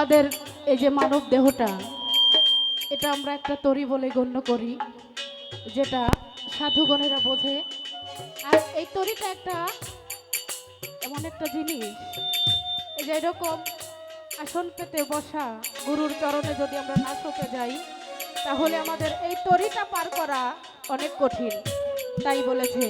আমাদের এই যে মানব দেহটা, এটা আমরা একটা তরি বলে গণ্য করি, যেটা সাধুগণেরা বোঝে। আর এই তরিটা একটা এমন একটা জিনিস, এই যে এরকম আসন পেতে বসা গুরুর চরণে যদি আমরা না সপে যাই, তাহলে আমাদের এই তরিটা পার করা অনেক কঠিন। তাই বলেছে